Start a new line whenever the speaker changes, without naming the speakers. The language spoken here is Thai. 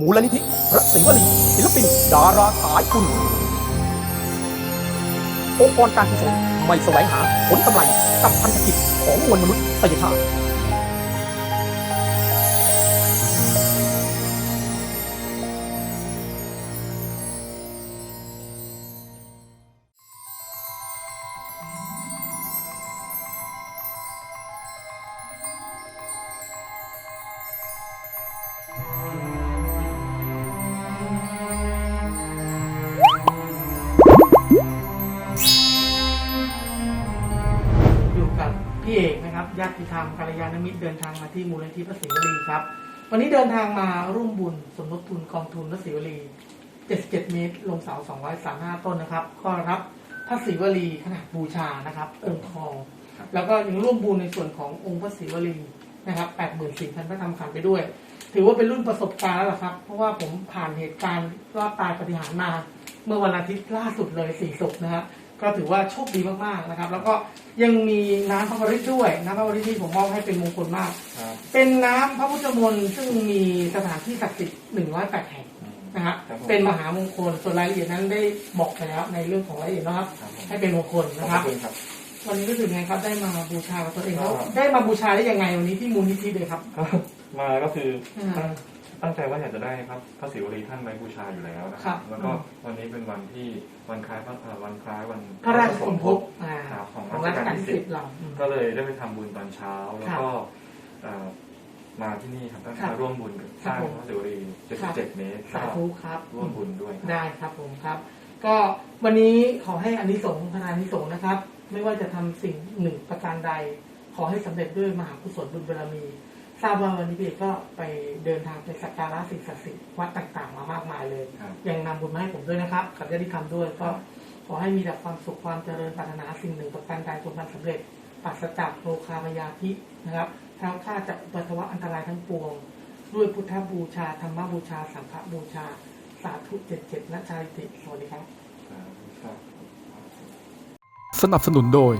มูลนิธิพระศรีวลีศิลปิน ดาราสายคุณองค์กรการกุศลไม่แสวงหาผลกำไรกับพันธกิจของมวลมนุษยชาติ
กับพี่เอกนะครับญาติธรรมกัลยาณมิตรเดินทางมาที่มูลนิธิพระศรีวลีครับ วันนี้เดินทางมาร่วมบุญสมทบทุนกองทุนพระศรีวลี 77 เมตร ลงเสา 235 ต้นนะครับ ก็รับพระศรีวลีขนาดบูชานะครับ องค์ทอง แล้วก็ยังร่วมบุญในส่วนขององค์พระศรีวลีนะครับ 84,000 พระธรรมขันธ์ไปด้วย ถือว่าเป็นรุ่นประสบการณ์แล้วล่ะครับ เพราะว่าผมผ่านเหตุการณ์รอดตายปฏิหารมา เมื่อวันอาทิตย์ล่าสุดเลยสี่ศพนะฮะ ก็ถือว่าโชคดีมากๆนะครับ แล้วก็ยังมีน้ำพระบริตด้วยน้ำพระบริตที่ผมมอบให้เป็นมงคลมาก
ครับ
เป็นน้ำพระพุทธมนต์ซึ่งมีสถานที่ศักดิ์สิทธิ์108แห่ง นะฮะ
ครับผม
เป็นมหามงคลส่วนรายละเอียดนั้นได้บอกไปแล้วในเรื่องของรายละเอียดนะครับ
ครับผม
ให้เป็นมงคล
ขอบ
นะครับ
คุณครับ
วันนี้รู้สึกไงครับได้มาบูชากับตัวเองแล้ว
ครับ
ได้มาบูชาได้ยังไงวันนี้ที่มูลนิธิเลยครับ
ก็มาก็คือ
อ่า
ตั้ง ตั้งใจว่าอยากจะได้ครับพระศิวลีท่านไว้บูชาอยู่แล้วนะค
ครั
รับ
บ
แล้วก็วันนี้เป็นวันที่วันคล้ายพระเอ่อวันคล้ายวัน
พระราชสมภพอ่า
ครับของ
ของ
รั
รั
ช
ช
กาล
กาล
ที่
ที่
สิ
สิ
บบ
เราอืม
ก็เลยได้ไปทำบุญตอนเช้าแล้วก็เอ่อมาที่นี่ครับก็
ครับ
มาร่วมบุญกับส
ครับ
ร้าง
ผม
พระศิวลี
ครับ
77เมตร
สาธุครับ
ร่วมบุญด้วยครับ
ได้ครับผมครับ ก็วันนี้ขอให้อานิสงส์พนานิสงส์นะครับ ไม่ว่าจะทำสิ่งหนึ่งประการใด ขอให้สำเร็จด้วยมหากุศลบุญบารมี ทราบว่าวันนี้พี่เอกก็ไปเดินทางไปสักการะสิ่งศักดิ์สิทธิ์วัดต่างๆ มามากมายเลย
ครับ
ยังนำบุญมาให้ผมด้วยนะครับกับญาติธรรมด้วยก็ขอให้มีแต่ความสุขความเจริญปรารถนาสิ่งหนึ่งประการใดจงสำเร็จปราศจากโลคามายาพินะครับแคล้วคลาดจากอุปัตวะอันตรายทั้งปวง ด้วยพุทธบูชาธรรมบูชา สังฆบูชา สาธุเจ็ดเจ็ดนะชาลิติสวัสดีครับ
ครับ
สนับสนุนโดย